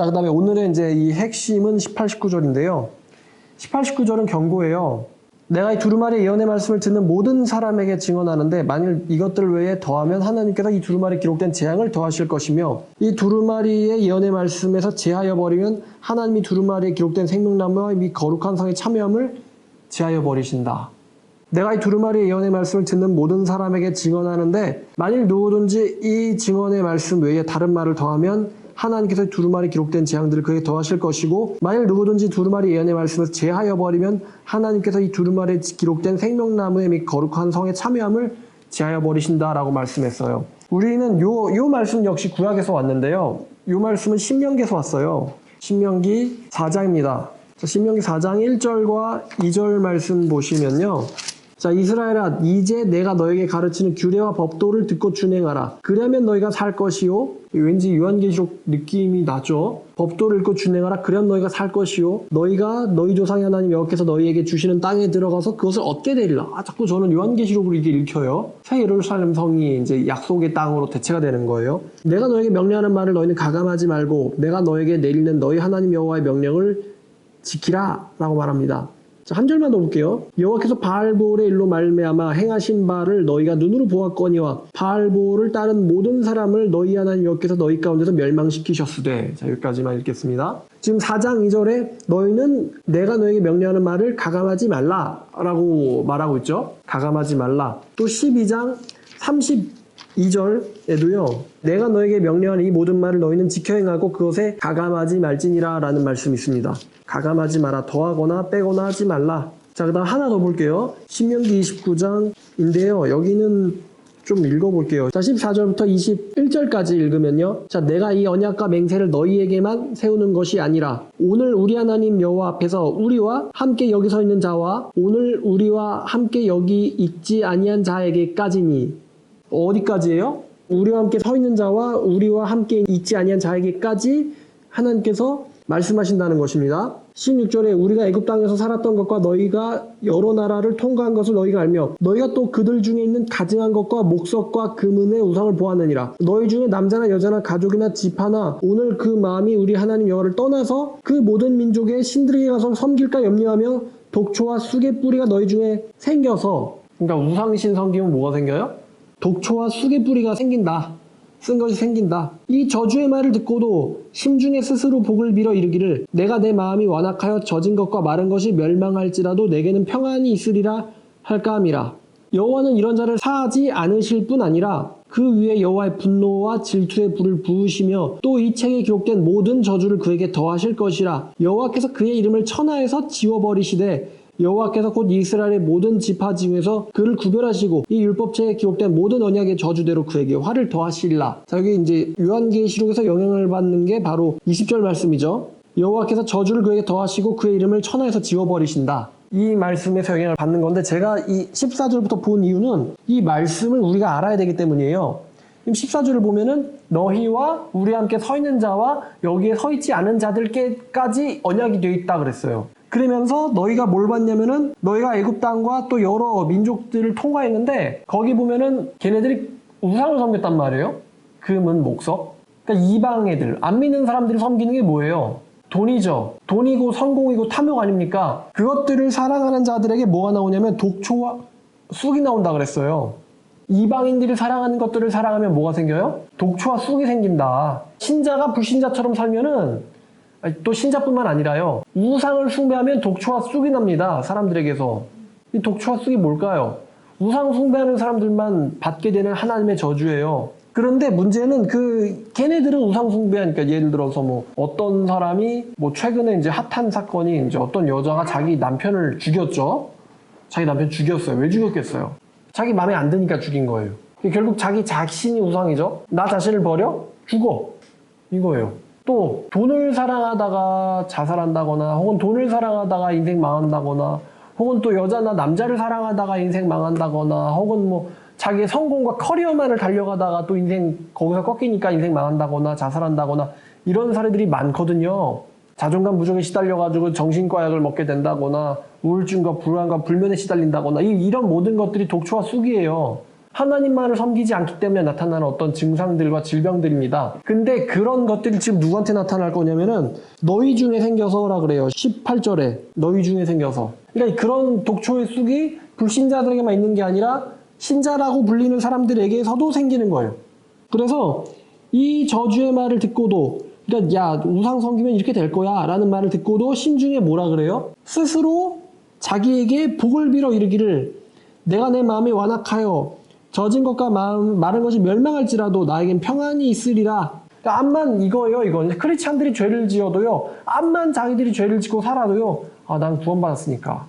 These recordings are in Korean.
자, 그 다음에 오늘의 이제 이 핵심은 18, 19절인데요. 18, 19절은 경고예요. 내가 이 두루마리 예언의 말씀을 듣는 모든 사람에게 증언하는데 만일 이것들 외에 더하면 하나님께서 이 두루마리에 기록된 재앙을 더하실 것이며 이 두루마리의 예언의 말씀에서 제하여 버리면 하나님이 두루마리에 기록된 생명나무와 이 거룩한 성의 참여함을 제하여 버리신다. 내가 이 두루마리의 예언의 말씀을 듣는 모든 사람에게 증언하는데 만일 누구든지 이 증언의 말씀 외에 다른 말을 더하면 하나님께서 두루마리 기록된 재앙들을 그에게 더하실 것이고 만일 누구든지 두루마리 예언의 말씀을 제하여 버리면 하나님께서 이 두루마리에 기록된 생명나무의 및 거룩한 성의 참여함을 제하여 버리신다라고 말씀했어요. 우리는 요, 요 말씀 역시 구약에서 왔는데요. 요 말씀은 신명기에서 왔어요. 신명기 4장입니다. 자, 신명기 4장 1절과 2절 말씀 보시면요. 자, 이스라엘아, 이제 내가 너에게 가르치는 규례와 법도를 듣고 준행하라. 그러면 너희가 살 것이요. 왠지 요한계시록 느낌이 나죠. 법도를 읽고 준행하라. 그럼 너희가 살 것이요. 너희가 너희 조상의 하나님 여호와께서 너희에게 주시는 땅에 들어가서 그것을 얻게 되리라. 아, 자꾸 저는 요한계시록으로 이게 읽혀요. 새 예루살렘 성이 이제 약속의 땅으로 대체가 되는 거예요. 내가 너에게 명령하는 말을 너희는 가감하지 말고 내가 너에게 내리는 너희 하나님 여호와의 명령을 지키라라고 말합니다. 자, 한 절만 더 볼게요. 여호와께서 바알볼의 일로 말미암아 행하신 바를 너희가 눈으로 보았거니와 바알볼을 따른 모든 사람을 너희 하나님 여호와께서 너희 가운데서 멸망시키셨으되 자 여기까지만 읽겠습니다. 지금 4장 2절에 너희는 내가 너에게 명령하는 말을 가감하지 말라라고 말하고 있죠. 가감하지 말라. 또 12장 32절에도요. 내가 너에게 명령하는 이 모든 말을 너희는 지켜 행하고 그것에 가감하지 말지니라 라는 말씀이 있습니다. 가감하지 마라. 더하거나 빼거나 하지 말라. 자, 그 다음 하나 더 볼게요. 신명기 29장인데요. 여기는 좀 읽어볼게요. 자, 14절부터 21절까지 읽으면요. 자, 내가 이 언약과 맹세를 너희에게만 세우는 것이 아니라 오늘 우리 하나님 여호와 앞에서 우리와 함께 여기 서 있는 자와 오늘 우리와 함께 여기 있지 아니한 자에게까지니 어디까지예요? 우리와 함께 서 있는 자와 우리와 함께 있지 아니한 자에게까지 하나님께서 말씀하신다는 것입니다. 16절에 우리가 애굽 땅에서 살았던 것과 너희가 여러 나라를 통과한 것을 너희가 알며 너희가 또 그들 중에 있는 가증한 것과 목석과 금은의 우상을 보았느니라. 너희 중에 남자나 여자나 가족이나 집 하나 오늘 그 마음이 우리 하나님 여호와를 떠나서 그 모든 민족의 신들에게 가서 섬길까 염려하며 독초와 쑥의 뿌리가 너희 중에 생겨서 그러니까 우상신 섬기면 뭐가 생겨요? 독초와 쑥의 뿌리가 생긴다. 쓴 것이 생긴다. 이 저주의 말을 듣고도 심중에 스스로 복을 빌어 이르기를 내가 내 마음이 완악하여 젖은 것과 마른 것이 멸망할지라도 내게는 평안이 있으리라 할까 함이라. 여호와는 이런 자를 사하지 않으실 뿐 아니라 그 위에 여호와의 분노와 질투의 불을 부으시며 또 이 책에 기록된 모든 저주를 그에게 더하실 것이라 여호와께서 그의 이름을 천하에서 지워버리시되 여호와께서 곧 이스라엘의 모든 지파 중에서 그를 구별하시고 이 율법책에 기록된 모든 언약의 저주대로 그에게 화를 더하시리라. 자 여기 이제 요한계시록에서 영향을 받는 게 바로 20절 말씀이죠. 여호와께서 저주를 그에게 더하시고 그의 이름을 천하에서 지워버리신다. 이 말씀에서 영향을 받는 건데 제가 이 14절부터 본 이유는 이 말씀을 우리가 알아야 되기 때문이에요. 14절을 보면은 너희와 우리 함께 서 있는 자와 여기에 서 있지 않은 자들께까지 언약이 되어 있다 그랬어요. 그러면서 너희가 뭘 봤냐면은 너희가 애굽 땅과 또 여러 민족들을 통과했는데 거기 보면은 걔네들이 우상을 섬겼단 말이에요. 금은 목석. 그러니까 이방 애들 안 믿는 사람들이 섬기는 게 뭐예요? 돈이죠. 돈이고 성공이고 탐욕 아닙니까? 그것들을 사랑하는 자들에게 뭐가 나오냐면 독초와 쑥이 나온다 그랬어요. 이방인들이 사랑하는 것들을 사랑하면 뭐가 생겨요? 독초와 쑥이 생긴다. 신자가 불신자처럼 살면은 또 신자뿐만 아니라요. 우상을 숭배하면 독초와 쑥이 납니다. 사람들에게서. 이 독초와 쑥이 뭘까요? 우상 숭배하는 사람들만 받게 되는 하나님의 저주예요. 그런데 문제는 그 걔네들은 우상 숭배하니까 예를 들어서 뭐 어떤 사람이 뭐 최근에 이제 핫한 사건이 이제 어떤 여자가 자기 남편을 죽였죠. 자기 남편 죽였어요. 왜 죽였겠어요? 자기 마음에 안 드니까 죽인 거예요. 결국 자기 자신이 우상이죠. 나 자신을 버려? 죽어. 이거예요. 또 돈을 사랑하다가 자살한다거나 혹은 돈을 사랑하다가 인생 망한다거나 혹은 또 여자나 남자를 사랑하다가 인생 망한다거나 혹은 뭐 자기의 성공과 커리어만을 달려가다가 또 인생 거기서 꺾이니까 인생 망한다거나 자살한다거나 이런 사례들이 많거든요. 자존감 부족에 시달려가지고 정신과 약을 먹게 된다거나 우울증과 불안과 불면에 시달린다거나 이, 이런 모든 것들이 독초와 쑥이에요. 하나님만을 섬기지 않기 때문에 나타나는 어떤 증상들과 질병들입니다. 근데 그런 것들이 지금 누구한테 나타날 거냐면은 너희 중에 생겨서라 그래요. 18절에 너희 중에 생겨서. 그러니까 그런 독초의 쑥이 불신자들에게만 있는 게 아니라 신자라고 불리는 사람들에게서도 생기는 거예요. 그래서 이 저주의 말을 듣고도 그러니까 야 우상 섬기면 이렇게 될 거야 라는 말을 듣고도 심중에 뭐라 그래요? 스스로 자기에게 복을 빌어 이르기를 내가 내 마음에 완악하여 젖은 것과 마른 것이 멸망할지라도 나에겐 평안이 있으리라. 그러니까 암만 이거예요 이거 크리스찬들이 죄를 지어도요. 암만 자기들이 죄를 짓고 살아도요. 아 난 구원받았으니까.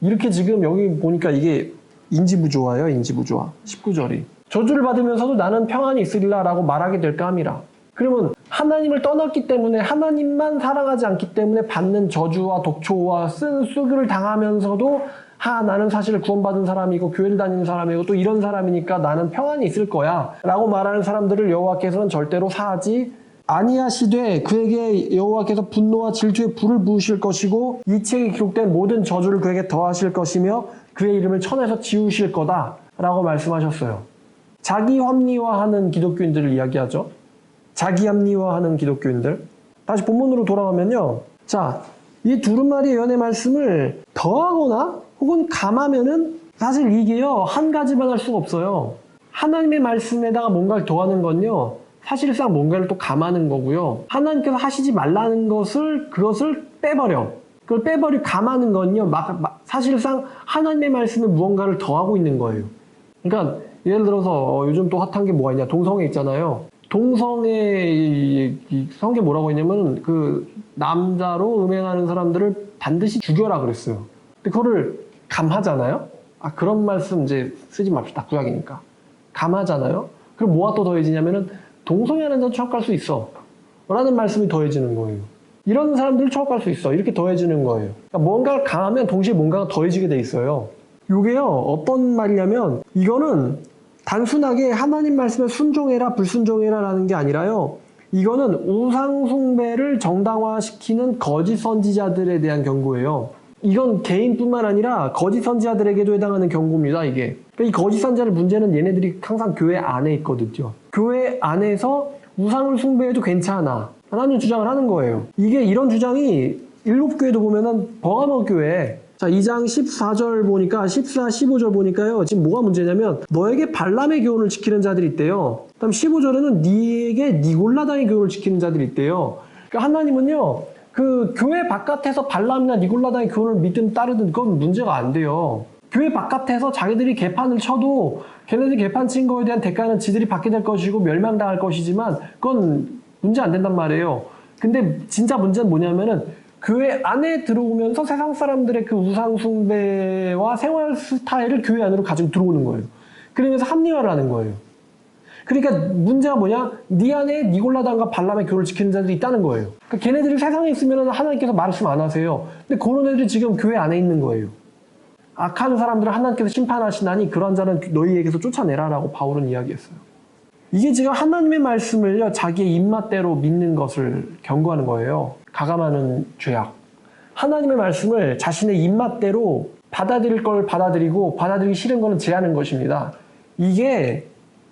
이렇게 지금 여기 보니까 이게 인지부조화예요 인지부조화. 19절이. 저주를 받으면서도 나는 평안이 있으리라 라고 말하게 될까 함이라. 그러면 하나님을 떠났기 때문에 하나님만 사랑하지 않기 때문에 받는 저주와 독초와 쓴 쑥을 당하면서도 하 나는 사실 구원받은 사람이고 교회를 다니는 사람이고 또 이런 사람이니까 나는 평안이 있을 거야 라고 말하는 사람들을 여호와께서는 절대로 사하지 아니하시되 그에게 여호와께서 분노와 질투의 불을 부으실 것이고 이 책에 기록된 모든 저주를 그에게 더하실 것이며 그의 이름을 천에서 지우실 거다 라고 말씀하셨어요 자기 합리화하는 기독교인들을 이야기하죠 자기 합리화하는 기독교인들. 다시 본문으로 돌아가면요. 자, 이 두루마리 예언의 말씀을 더하거나 혹은 감하면은 사실 이게요, 한 가지만 할 수가 없어요. 하나님의 말씀에다가 뭔가를 더하는 건요, 사실상 뭔가를 또 감하는 거고요. 하나님께서 하시지 말라는 것을, 그것을 빼버려. 그걸 빼버리 감하는 건요, 막, 막- 사실상 하나님의 말씀에 무언가를 더하고 있는 거예요. 그러니까 예를 들어서 어, 요즘 또 핫한 게 뭐가 있냐 동성애 있잖아요 이 성게 뭐라고 했냐면 그 남자로 음행하는 사람들을 반드시 죽여라 그랬어요. 근데 그거를 감하잖아요? 아 그런 말씀 이제 쓰지 맙시다 구약이니까. 감하잖아요? 그럼 뭐가 또 더해지냐면은 동성애하는 자도 추억할 수 있어. 라는 말씀이 더해지는 거예요. 이런 사람들 추억할 수 있어. 이렇게 더해지는 거예요. 그러니까 뭔가를 감하면 동시에 뭔가가 더해지게 돼 있어요. 요게요, 어떤 말이냐면, 이거는 단순하게 하나님 말씀에 순종해라, 불순종해라 라는 게 아니라요, 이거는 우상숭배를 정당화시키는 거짓 선지자들에 대한 경고예요. 이건 개인뿐만 아니라 거짓 선지자들에게도 해당하는 경고입니다, 이게. 이 거짓 선지자들 문제는 얘네들이 항상 교회 안에 있거든요. 교회 안에서 우상을 숭배해도 괜찮아. 라는 주장을 하는 거예요. 이게 이런 주장이 일곱 교회도 보면은 버가모 교회 자, 2장 14절 보니까 14, 15절 보니까요. 지금 뭐가 문제냐면 너에게 발람의 교훈을 지키는 자들이 있대요. 그다음 15절에는 네에게 니골라당의 교훈을 지키는 자들이 있대요. 그러니까 하나님은요. 그 교회 바깥에서 발람이나 니골라당의 교훈을 믿든 따르든 그건 문제가 안 돼요. 교회 바깥에서 자기들이 개판을 쳐도 걔네들이 개판 친 거에 대한 대가는 지들이 받게 될 것이고 멸망당할 것이지만 그건 문제 안 된단 말이에요. 근데 진짜 문제는 뭐냐면은 교회 안에 들어오면서 세상 사람들의 그 우상숭배와 생활 스타일을 교회 안으로 가지고 들어오는 거예요. 그러면서 합리화를 하는 거예요. 그러니까 문제가 뭐냐? 네 안에 니골라당과 발람의 교를 지키는 자들이 있다는 거예요. 그러니까 걔네들이 세상에 있으면 하나님께서 말씀 안 하세요. 근데 그런 애들이 지금 교회 안에 있는 거예요. 악한 사람들을 하나님께서 심판하시나니 그런 자는 너희에게서 쫓아내라라고 바울은 이야기했어요. 이게 지금 하나님의 말씀을요, 자기의 입맛대로 믿는 것을 경고하는 거예요. 가감하는 죄악. 하나님의 말씀을 자신의 입맛대로 받아들일 걸 받아들이고 받아들이기 싫은 거는 제하는 것입니다. 이게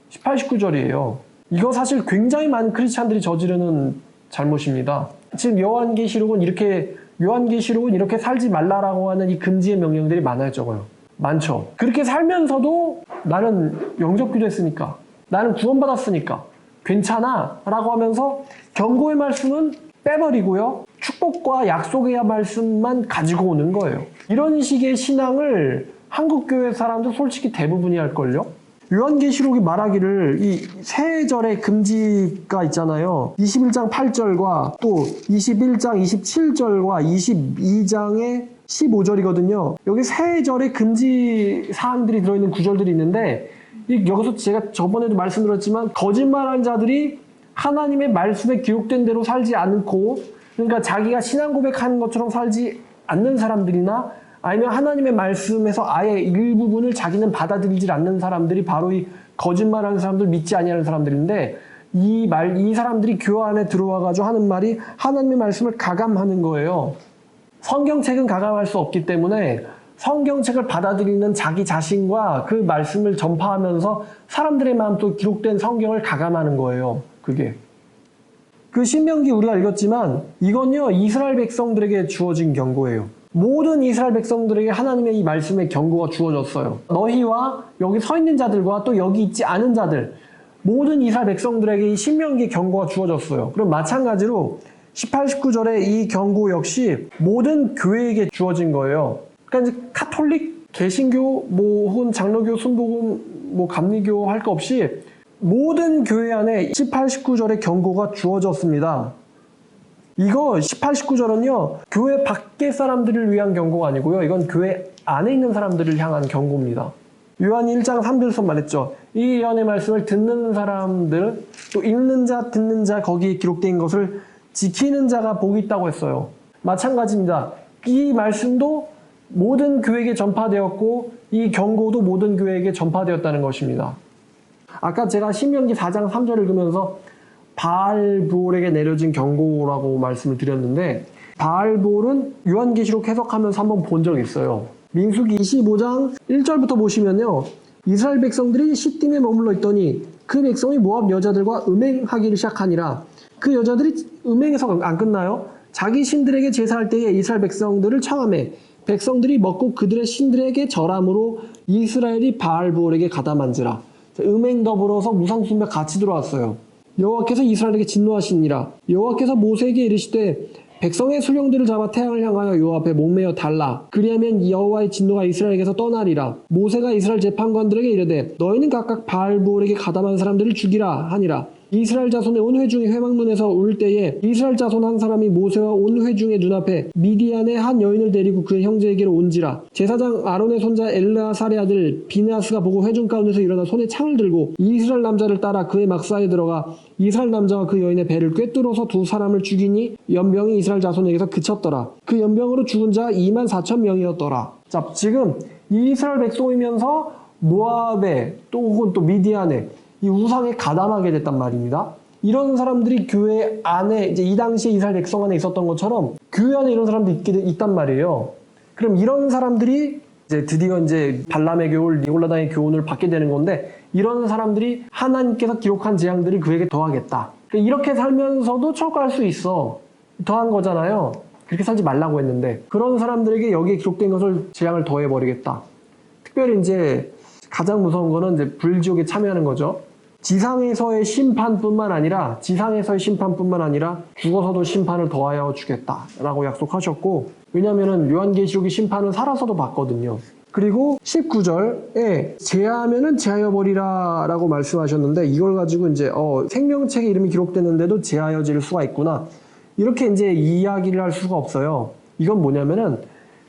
18, 19절이에요. 이거 사실 굉장히 많은 크리스찬들이 저지르는 잘못입니다. 지금 요한계시록은 이렇게 요한계시록은 이렇게 살지 말라라고 하는 이 금지의 명령들이 많아요, 적어요. 많죠. 그렇게 살면서도 나는 영접기도 했으니까, 나는 구원받았으니까, 괜찮아. 라고 하면서 경고의 말씀은 빼버리고요. 축복과 약속의 말씀만 가지고 오는 거예요. 이런 식의 신앙을 한국교회 사람들 솔직히 대부분이 할걸요? 요한계시록이 말하기를 이 세절의 금지가 있잖아요. 21장 8절과 또 21장 27절과 22장의 15절이거든요. 여기 세절의 금지 사항들이 들어있는 구절들이 있는데 이- 여기서 제가 저번에도 말씀드렸지만 거짓말한 자들이 하나님의 말씀에 기록된 대로 살지 않고 그러니까 자기가 신앙 고백하는 것처럼 살지 않는 사람들이나 아니면 하나님의 말씀에서 아예 일부분을 자기는 받아들이지 않는 사람들이 바로 이 거짓말하는 사람들 믿지 아니하는 사람들인데 이 말 이 사람들이 교회 안에 들어와 가지고 하는 말이 하나님의 말씀을 가감하는 거예요. 성경책은 가감할 수 없기 때문에 성경책을 받아들이는 자기 자신과 그 말씀을 전파하면서 사람들의 마음 또 기록된 성경을 가감하는 거예요. 그게. 그 신명기 우리가 읽었지만 이건요 이스라엘 백성들에게 주어진 경고예요. 모든 이스라엘 백성들에게 하나님의 이 말씀의 경고가 주어졌어요. 너희와 여기 서 있는 자들과 또 여기 있지 않은 자들 모든 이스라엘 백성들에게 이 신명기 경고가 주어졌어요. 그럼 마찬가지로 18, 19절에 이 경고 역시 모든 교회에게 주어진 거예요. 그러니까 이제 카톨릭, 개신교, 뭐 혹은 장로교, 순복음, 뭐 감리교 할 거 없이 모든 교회 안에 18, 19절의 경고가 주어졌습니다. 이거 18, 19절은요, 교회 밖의 사람들을 위한 경고가 아니고요. 이건 교회 안에 있는 사람들을 향한 경고입니다. 요한이 1장 3절에서 말했죠. 이 예언의 말씀을 듣는 사람들, 또 읽는 자, 듣는 자, 거기에 기록된 것을 지키는 자가 복이 있다고 했어요. 마찬가지입니다. 이 말씀도 모든 교회에게 전파되었고, 이 경고도 모든 교회에게 전파되었다는 것입니다. 아까 제가 신명기 4장 3절을 읽으면서 바알볼에게 내려진 경고라고 말씀을 드렸는데 바알볼은 요한계시록 해석하면서 한번 본 적이 있어요. 민수기 25장 1절부터 보시면요. 이스라엘 백성들이 시딤에 머물러 있더니 그 백성이 모압 여자들과 음행하기를 시작하니라. 그 여자들이 음행에서 안 끝나요. 자기 신들에게 제사할 때에 이스라엘 백성들을 청함해 백성들이 먹고 그들의 신들에게 절함으로 이스라엘이 바알볼에게 가담한지라. 음행 더불어서 무상 숭배 같이 들어왔어요. 여호와께서 이스라엘에게 진노하시니라. 여호와께서 모세에게 이르시되 백성의 수령들을 잡아 태양을 향하여 여호와 앞에 목매어 달라. 그리하면 여호와의 진노가 이스라엘에게서 떠나리라. 모세가 이스라엘 재판관들에게 이르되 너희는 각각 바알볼에게 가담한 사람들을 죽이라 하니라. 이스라엘 자손의 온 회중이 회막문에서 울 때에 이스라엘 자손 한 사람이 모세와 온 회중의 눈앞에 미디안의 한 여인을 데리고 그의 형제에게로 온지라. 제사장 아론의 손자 엘라살의 아들 비나스가 보고 회중 가운데서 일어나 손에 창을 들고 이스라엘 남자를 따라 그의 막사에 들어가 이스라엘 남자와 그 여인의 배를 꿰뚫어서 두 사람을 죽이니 연병이 이스라엘 자손에게서 그쳤더라. 그 연병으로 죽은 자 2만 4천 명이었더라. 자 지금 이스라엘 백성이면서 모압에 또 혹은 또 미디안에 이 우상에 가담하게 됐단 말입니다. 이런 사람들이 교회 안에 이제 이 당시에 이스라엘 백성 안에 있었던 것처럼 교회 안에 이런 사람들이 있게 돼- 있단 말이에요. 그럼 이런 사람들이 이제 드디어 이제 발람의 교훈, 니골라다의 교훈을 받게 되는 건데 이런 사람들이 하나님께서 기록한 재앙들을 그에게 더하겠다. 그러니까 이렇게 살면서도 철거할 수 있어. 더한 거잖아요. 그렇게 살지 말라고 했는데 그런 사람들에게 여기에 기록된 것을 재앙을 더해 버리겠다. 특별히 이제 가장 무서운 거는 이제 불지옥에 참여하는 거죠. 지상에서의 심판뿐만 아니라 지상에서의 심판뿐만 아니라 죽어서도 심판을 더하여 주겠다라고 약속하셨고 왜냐하면은 요한계시록의 심판은 살아서도 받거든요. 그리고 19절에 제하면은 제하여 버리라 라고 말씀하셨는데 이걸 가지고 이제 어, 생명책에 이름이 기록됐는데도 제하여질 수가 있구나 이렇게 이제 이야기를 할 수가 없어요. 이건 뭐냐면은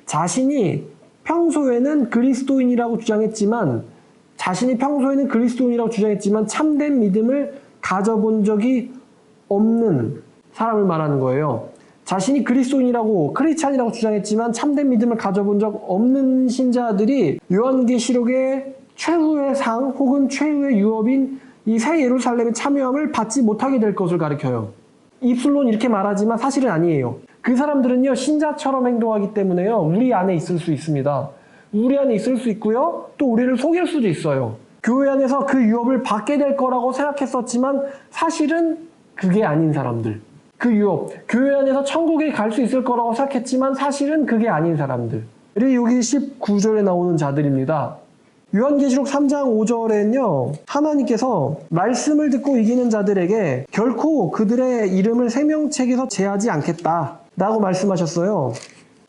자신이 평소에는 그리스도인이라고 주장했지만 자신이 평소에는 그리스도인이라고 주장했지만 참된 믿음을 가져본 적이 없는 사람을 말하는 거예요. 자신이 그리스도인이라고 크리스찬이라고 주장했지만 참된 믿음을 가져본 적 없는 신자들이 요한계시록의 최후의 상 혹은 최후의 유업인 이 새 예루살렘의 참여함을 받지 못하게 될 것을 가리켜요. 입술로는 이렇게 말하지만 사실은 아니에요. 그 사람들은요, 신자처럼 행동하기 때문에요, 우리 안에 있을 수 있습니다. 우리 안에 있을 수 있고요, 또 우리를 속일 수도 있어요. 교회 안에서 그 유업을 받게 될 거라고 생각했었지만 사실은 그게 아닌 사람들. 그 유업, 교회 안에서 천국에 갈 수 있을 거라고 생각했지만 사실은 그게 아닌 사람들. 이 여기 19절에 나오는 자들입니다. 요한계시록 3장 5절에는요, 하나님께서 말씀을 듣고 이기는 자들에게 결코 그들의 이름을 생명책에서 제하지 않겠다. 라고 말씀하셨어요.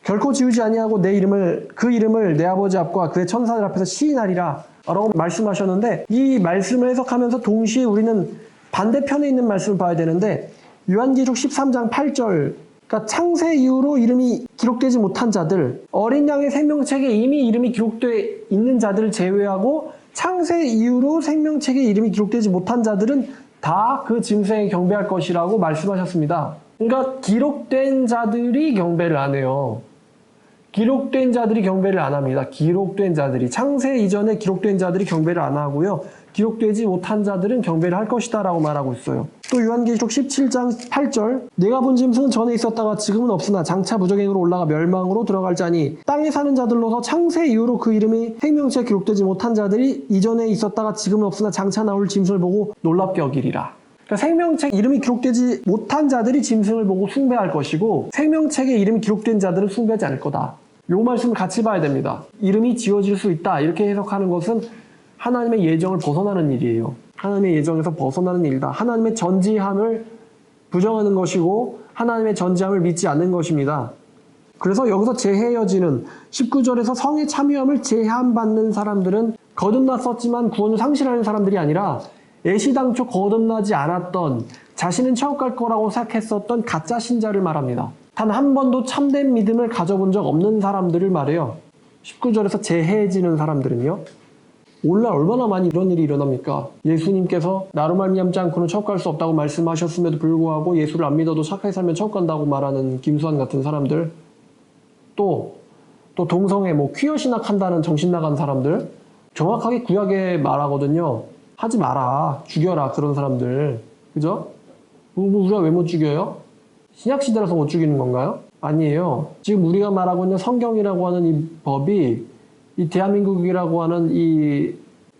결코 지우지 아니하고 내 이름을, 그 이름을 내 아버지 앞과 그의 천사들 앞에서 시인하리라. 라고 말씀하셨는데, 이 말씀을 해석하면서 동시에 우리는 반대편에 있는 말씀을 봐야 되는데, 요한계시록 13장 8절, 그러니까 창세 이후로 이름이 기록되지 못한 자들, 어린 양의 생명책에 이미 이름이 기록되어 있는 자들을 제외하고 창세 이후로 생명책에 이름이 기록되지 못한 자들은 다 그 짐승에 경배할 것이라고 말씀하셨습니다. 그러니까 기록된 자들이 경배를 안 해요. 기록된 자들이 경배를 안 합니다. 기록된 자들이 창세 이전에 기록된 자들이 경배를 안 하고요. 기록되지 못한 자들은 경배를 할 것이다 라고 말하고 있어요. 또 요한계시록 17장 8절 내가 본 짐승은 전에 있었다가 지금은 없으나 장차 무적행으로 올라가 멸망으로 들어갈 자니 땅에 사는 자들로서 창세 이후로 그 이름이 생명체에 기록되지 못한 자들이 이전에 있었다가 지금은 없으나 장차 나올 짐승을 보고 놀랍게 여기리라. 그러니까 생명책 이름이 기록되지 못한 자들이 짐승을 보고 숭배할 것이고 생명책에 이름이 기록된 자들은 숭배하지 않을 거다. 요 말씀을 같이 봐야 됩니다. 이름이 지어질 수 있다. 이렇게 해석하는 것은 하나님의 예정을 벗어나는 일이에요. 하나님의 예정에서 벗어나는 일이다. 하나님의 전지함을 부정하는 것이고 하나님의 전지함을 믿지 않는 것입니다. 그래서 여기서 제해여지는 19절에서 성의 참여함을 제한받는 사람들은 거듭났었지만 구원을 상실하는 사람들이 아니라 애시당초 거듭나지 않았던 자신은 천국 갈 거라고 생각했었던 가짜 신자를 말합니다. 단 한 번도 참된 믿음을 가져본 적 없는 사람들을 말해요. 19절에서 제해지는 사람들은요. 오늘날 얼마나 많이 이런 일이 일어납니까? 예수님께서 나로 말미암지 않고는 천국 갈수 없다고 말씀하셨음에도 불구하고 예수를 안 믿어도 착하게 살면 천국 간다고 말하는 김수환 같은 사람들 또, 또 동성애 뭐 퀴어 신학한다는 정신 나간 사람들 정확하게 구약에 말하거든요. 하지 마라. 죽여라. 그런 사람들. 그죠? 뭐 우리가 왜 못 죽여요? 신약 시대라서 못 죽이는 건가요? 아니에요. 지금 우리가 말하고 있는 성경이라고 하는 이 법이 이 대한민국이라고 하는 이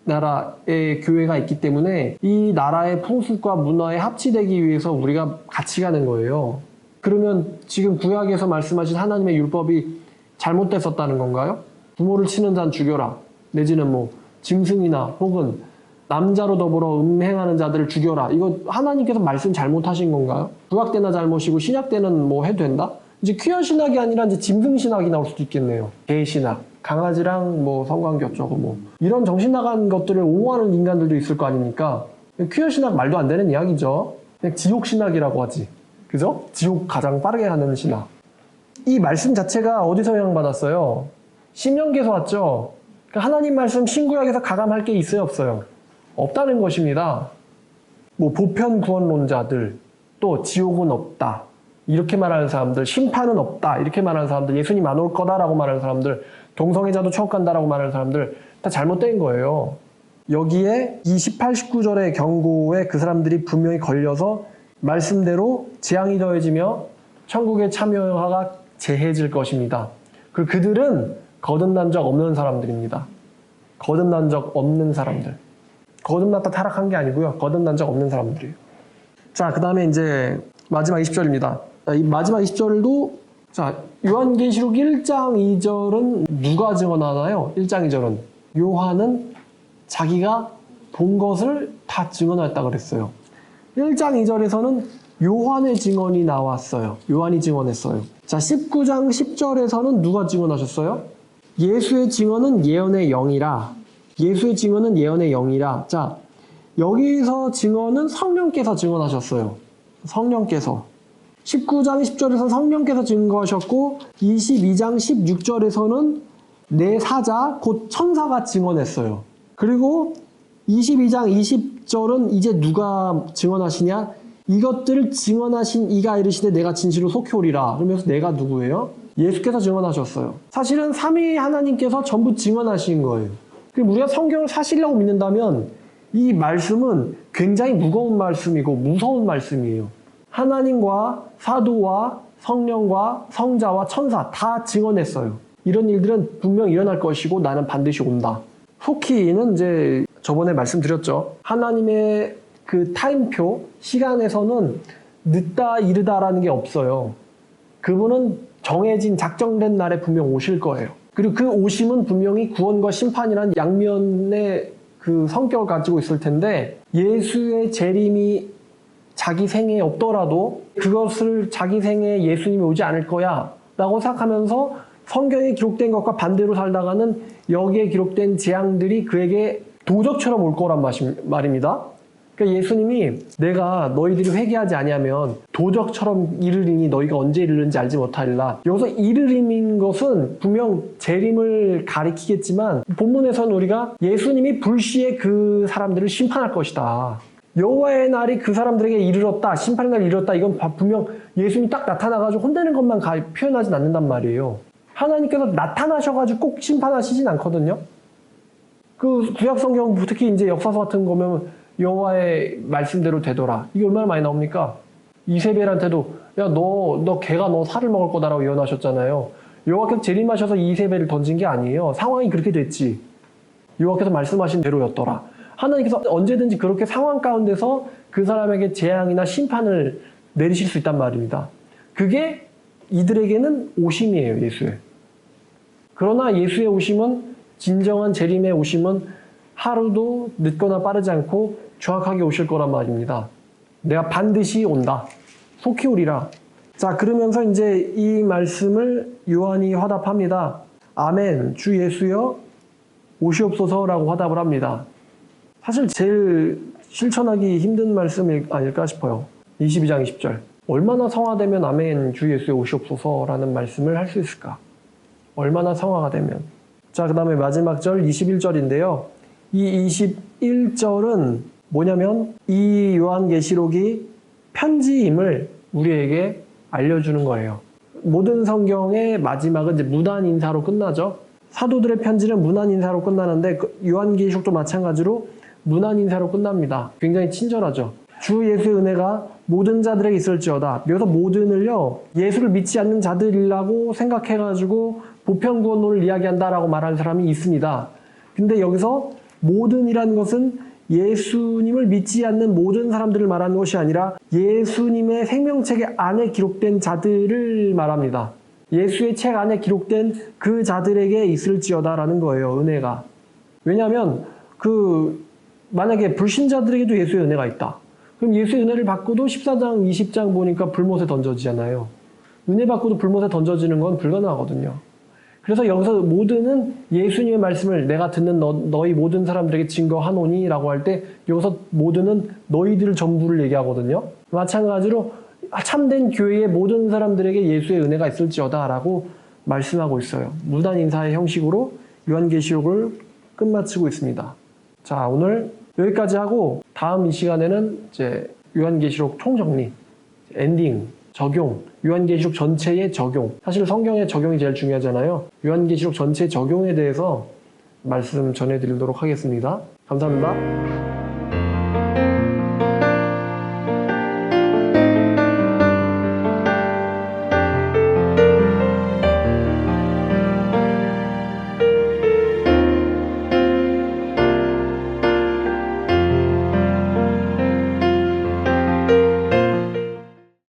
나라의 교회가 있기 때문에 이 나라의 풍습과 문화에 합치되기 위해서 우리가 같이 가는 거예요. 그러면 지금 구약에서 말씀하신 하나님의 율법이 잘못됐었다는 건가요? 부모를 치는 자는 죽여라. 내지는 뭐 짐승이나 혹은 남자로 더불어 음행하는 자들을 죽여라. 이거 하나님께서 말씀 잘못하신 건가요? 구약 때나 잘못이고 신약 때는 뭐 해도 된다? 이제 퀴어 신학이 아니라 이제 짐승 신학이 나올 수도 있겠네요. 개 신학. 강아지랑 뭐 성관계 어쩌고 뭐 이런 정신 나간 것들을 옹호하는 인간들도 있을 거 아닙니까? 퀴어 신학 말도 안 되는 이야기죠. 그냥 지옥 신학이라고 하지. 그죠? 지옥 가장 빠르게 가는 신학. 이 말씀 자체가 어디서 영향받았어요? 신명기에서 왔죠. 그러니까 하나님 말씀 신구약에서 가감할 게 있어요, 없어요? 없다는 것입니다. 뭐 보편 구원론자들 또 지옥은 없다 이렇게 말하는 사람들 심판은 없다 이렇게 말하는 사람들 예수님 안 올 거다라고 말하는 사람들 동성애자도 천국 간다라고 말하는 사람들 다 잘못된 거예요. 여기에 이 18, 19절의 경고에 그 사람들이 분명히 걸려서 말씀대로 재앙이 더해지며 천국의 참여가 재해질 것입니다. 그리고 그들은 거듭난 적 없는 사람들입니다. 거듭난 적 없는 사람들. 거듭났다 타락한 게 아니고요. 거듭난 적 없는 사람들이에요. 자, 그 다음에 이제 마지막 20절입니다. 이 마지막 20절도 자, 요한계시록 1장 2절은 누가 증언하나요? 1장 2절은 요한은 자기가 본 것을 다 증언했다 그랬어요. 1장 2절에서는 요한의 증언이 나왔어요. 요한이 증언했어요. 자, 19장 10절에서는 누가 증언하셨어요? 예수의 증언은 예언의 영이라. 예수의 증언은 예언의 영이라. 자, 여기서 증언은 성령께서 증언하셨어요. 성령께서. 19장 10절에서 성령께서 증거하셨고 22장 16절에서는 내 사자 곧 천사가 증언했어요. 그리고 22장 20절은 이제 누가 증언하시냐? 이것들을 증언하신 이가 이르시되 내가 진실로 속히 오리라. 그러면서 내가 누구예요? 예수께서 증언하셨어요. 사실은 삼위 하나님께서 전부 증언하신 거예요. 우리가 성경을 사실이라고 믿는다면 이 말씀은 굉장히 무거운 말씀이고 무서운 말씀이에요. 하나님과 사도와 성령과 성자와 천사 다 증언했어요. 이런 일들은 분명 일어날 것이고 나는 반드시 온다. 속히는 이제 저번에 말씀드렸죠. 하나님의 그 타임표, 시간에서는 늦다, 이르다라는 게 없어요. 그분은 정해진, 작정된 날에 분명 오실 거예요. 그리고 그 오심은 분명히 구원과 심판이라는 양면의 그 성격을 가지고 있을 텐데 예수의 재림이 자기 생에 없더라도 그것을 자기 생에 예수님이 오지 않을 거야 라고 생각하면서 성경에 기록된 것과 반대로 살다가는 여기에 기록된 재앙들이 그에게 도적처럼 올 거란 말입니다. 그러니까 예수님이 내가 너희들이 회개하지 아니하면 도적처럼 이르리니 너희가 언제 이르는지 알지 못하리라. 여기서 이르림인 것은 분명 재림을 가리키겠지만 본문에서는 우리가 예수님이 불시에 그 사람들을 심판할 것이다. 여호와의 날이 그 사람들에게 이르렀다. 심판의 날이 이르렀다. 이건 분명 예수님이 딱 나타나가지고 혼내는 것만 표현하진 않는단 말이에요. 하나님께서 나타나셔가지고 꼭 심판하시진 않거든요. 그 구약 성경 특히 이제 역사서 같은 거면 여호와의 말씀대로 되더라. 이게 얼마나 많이 나옵니까? 이세벨한테도 야너너 개가 너 살을 먹을 거다라고 예언하셨잖아요. 여호와께서 재림하셔서 이세벨을 던진 게 아니에요. 상황이 그렇게 됐지. 여호와께서 말씀하신 대로였더라. 하나님께서 언제든지 그렇게 상황 가운데서 그 사람에게 재앙이나 심판을 내리실 수 있단 말입니다. 그게 이들에게는 오심이에요, 예수의. 그러나 예수의 오심은 진정한 재림의 오심은 하루도 늦거나 빠르지 않고 정확하게 오실 거란 말입니다. 내가 반드시 온다. 속히 오리라. 자, 그러면서 이제 이 말씀을 요한이 화답합니다. 아멘, 주 예수여, 오시옵소서라고 화답을 합니다. 사실 제일 실천하기 힘든 말씀 아닐까 싶어요. 22장 20절. 얼마나 성화되면 아멘, 주 예수여 오시옵소서라는 말씀을 할 수 있을까? 얼마나 성화가 되면. 자, 그 다음에 마지막 절 21절인데요. 이 21절은 뭐냐면 이 요한계시록이 편지임을 우리에게 알려주는 거예요. 모든 성경의 마지막은 이제 무난 인사로 끝나죠. 사도들의 편지는 무난 인사로 끝나는데 그 요한계시록도 마찬가지로 무난 인사로 끝납니다. 굉장히 친절하죠. 주 예수의 은혜가 모든 자들에게 있을지어다. 여기서 모든을요 예수를 믿지 않는 자들이라고 생각해가지고 보편 구원론을 이야기한다라고 말하는 사람이 있습니다. 근데 여기서 모든이라는 것은 예수님을 믿지 않는 모든 사람들을 말하는 것이 아니라 예수님의 생명책 안에 기록된 자들을 말합니다. 예수의 책 안에 기록된 그 자들에게 있을지어다라는 거예요, 은혜가. 왜냐하면 그 만약에 불신자들에게도 예수의 은혜가 있다. 그럼 예수의 은혜를 받고도 14장, 20장 보니까 불못에 던져지잖아요. 은혜 받고도 불못에 던져지는 건 불가능하거든요. 그래서 여기서 모든은 예수님의 말씀을 내가 듣는 너, 너희 모든 사람들에게 증거하노니 라고 할 때 여기서 모든은 너희들 전부를 얘기하거든요. 마찬가지로 참된 교회의 모든 사람들에게 예수의 은혜가 있을지어다 라고 말씀하고 있어요. 무단 인사의 형식으로 요한계시록을 끝마치고 있습니다. 자, 오늘 여기까지 하고 다음 이 시간에는 이제 요한계시록 총정리, 엔딩, 적용, 요한계시록 전체의 적용. 사실 성경의 적용이 제일 중요하잖아요. 요한계시록 전체 적용에 대해서 말씀 전해드리도록 하겠습니다. 감사합니다.